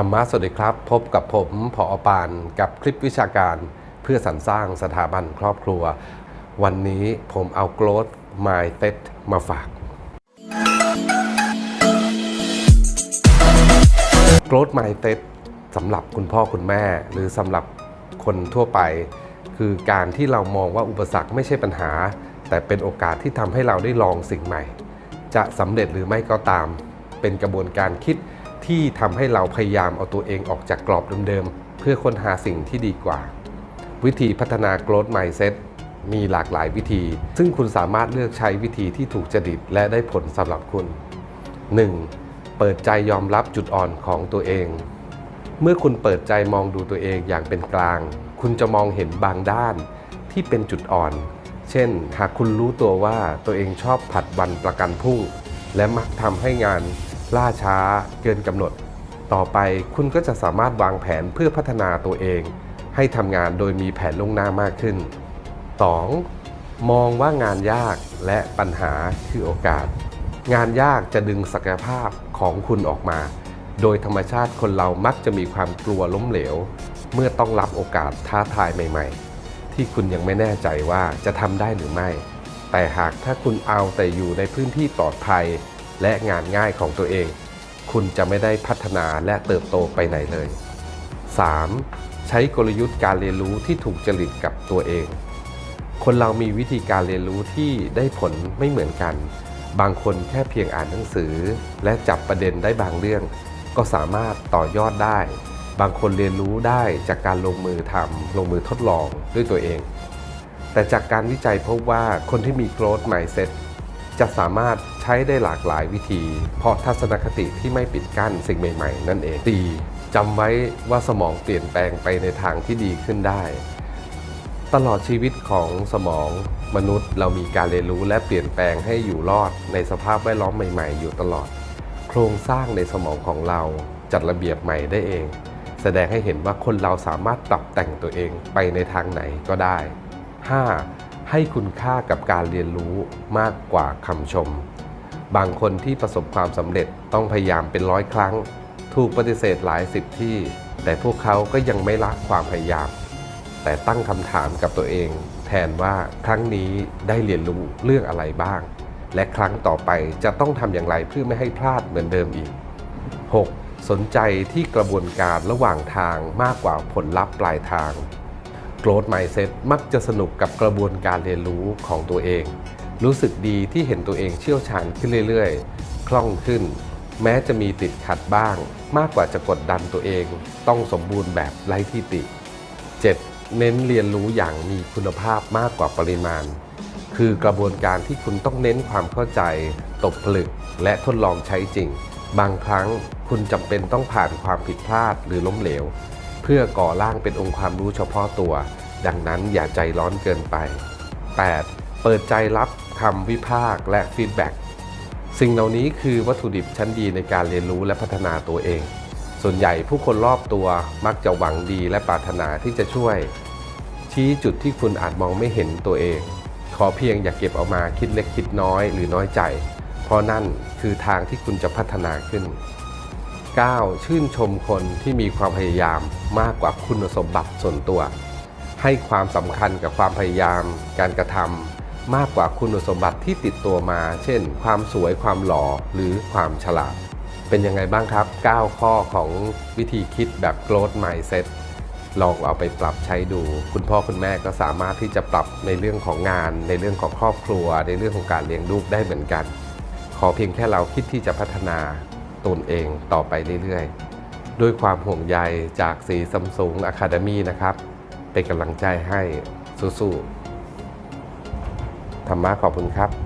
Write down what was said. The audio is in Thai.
ธรรมะสวัสดีครับ พบกับผมผอปานกับคลิปวิชาการเพื่อสรรสร้างสถาบันครอบครัว วันนี้ผมเอา growth mindset มาฝาก growth mindset สำหรับคุณพ่อคุณแม่ หรือสำหรับคนทั่วไป คือการที่เรามองว่าอุปสรรคไม่ใช่ปัญหา แต่เป็นโอกาสที่ทำให้เราได้ลองสิ่งใหม่ จะสำเร็จหรือไม่ก็ตาม เป็นกระบวนการคิด ที่ทำให้เราพยายามเอาตัวเองออกจากกรอบเดิมๆ เพื่อค้นหาสิ่งที่ดีกว่า วิธีพัฒนา growth mindset มีหลากหลายวิธี ซึ่งคุณสามารถเลือกใช้วิธีที่ถูกจริตและได้ผลสำหรับคุณ 1. เปิดใจยอมรับจุดอ่อนของตัวเอง เมื่อคุณเปิดใจมองดูตัวเองอย่างเป็นกลาง คุณจะมองเห็นบางด้านที่เป็นจุดอ่อน เช่น หากคุณรู้ตัวว่าตัวเองชอบผัดวันประกันพรุ่ง และมักทำให้งาน ล่าช้าเกินกำหนด ต่อไปคุณก็จะสามารถวางแผนเพื่อพัฒนาตัวเอง ให้ทำงานโดยมีแผนล่วงหน้ามากขึ้น 2. มองว่างานยากและปัญหาคือโอกาส งานยากจะดึงศักยภาพของคุณออกมา โดยธรรมชาติคนเรามักจะมีความกลัวล้มเหลว เมื่อต้องรับโอกาสท้าทายใหม่ ๆ ที่คุณยังไม่แน่ใจว่าจะทำได้หรือไม่ แต่หากถ้าคุณเอาแต่อยู่ในพื้นที่ปลอดภัย และงานง่ายของตัวเอง คุณจะไม่ได้พัฒนาและเติบโตไปไหนเลย 3. ใช้กลยุทธ์การเรียนรู้ที่ถูกจริตกับตัวเอง คนเรามีวิธีการเรียนรู้ที่ได้ผลไม่เหมือนกัน บางคนแค่เพียงอ่านหนังสือ และจับประเด็นได้บางเรื่อง ก็สามารถต่อยอดได้ บางคนเรียนรู้ได้จากการลงมือทำลงมือทดลองด้วยตัวเอง แต่จากการวิจัยพบว่าคนที่มี growth mindset จะสามารถใช้ได้หลากหลายวิธี เพราะทัศนคติที่ไม่ปิดกั้นสิ่งใหม่ๆ นั่นเองตีจำไว้ว่าสมองเปลี่ยนแปลงไปในทางที่ดีขึ้นได้ ตลอดชีวิตของสมองมนุษย์เรามีการเรียนรู้และเปลี่ยนแปลงให้อยู่รอดในสภาพแวดล้อมใหม่ๆ อยู่ตลอด โครงสร้างในสมองของเราจัดระเบียบใหม่ได้เอง แสดงให้เห็นว่าคนเราสามารถปรับแต่งตัวเองไปในทางไหนก็ได้ 5. ให้คุณค่ากับการเรียนรู้มากกว่าคำชม บางคนที่ประสบความสำเร็จต้องพยายามเป็นร้อยครั้ง ถูกปฏิเสธหลายสิบที่ แต่พวกเขาก็ยังไม่ละความพยายาม แต่ตั้งคำถามกับตัวเอง แทนว่าครั้งนี้ได้เรียนรู้เรื่องอะไรบ้าง และครั้งต่อไปจะต้องทำอย่างไรเพื่อไม่ให้พลาดเหมือนเดิมอีก 6. สนใจที่กระบวนการระหว่างทางมากกว่าผลลัพธ์ปลายทาง Growth Mindset มักจะสนุกกับกระบวนการเรียนรู้ของตัวเอง รู้สึกดีที่เห็นตัวเองเชี่ยวชาญขึ้นเรื่อยๆ คล่องขึ้น แม้จะมีติดขัดบ้าง มากกว่าจะกดดันตัวเอง ต้องสมบูรณ์แบบไร้ที่ติ 7. เน้นเรียนรู้อย่างมีคุณภาพมากกว่าปริมาณ คือกระบวนการที่คุณต้องเน้นความเข้าใจ ตกผลึก และทดลองใช้จริง บางครั้งคุณจำเป็นต้องผ่านความผิดพลาดหรือล้มเหลว เพื่อก่อร่างเป็นองค์ความรู้เฉพาะตัว ดังนั้นอย่าใจร้อนเกินไป 8. เปิดใจรับคำวิพากษ์และฟีดแบ็กสิ่งเหล่านี้คือวัตถุดิบชั้นดีในการเรียนรู้และพัฒนาตัวเอง ส่วนใหญ่ผู้คนรอบตัวมักจะหวังดีและปรารถนาที่จะช่วย ชี้จุดที่คุณอาจมองไม่เห็นตัวเอง ขอเพียงอย่าเก็บเอามาคิดเล็กคิดน้อยหรือน้อยใจ เพราะนั่นคือทางที่คุณจะพัฒนาขึ้น 9. ชื่นชมคนที่มีความพยายามมากกว่าคุณสมบัติส่วนตัว ให้ความสำคัญกับความพยายาม การกระทำมากกว่าคุณสมบัติที่ติดตัวมา เช่น ความสวยความหล่อหรือความฉลาด เป็นยังไงบ้างครับ 9 ข้อของวิธีคิดแบบ growth mindset ลองเอาไปปรับใช้ดู คุณพ่อคุณแม่ก็สามารถที่จะปรับในเรื่องของงาน ในเรื่องของครอบครัว ในเรื่องของการเลี้ยงลูกได้เหมือนกัน ขอเพียงแค่เราคิดที่จะพัฒนา ตนเองต่อไปเรื่อยๆ ด้วยความห่วงใยจากสีซัมซุงอะคาเดมีนะครับ เป็นกำลังใจให้สู้ๆธรรมะขอบคุณครับ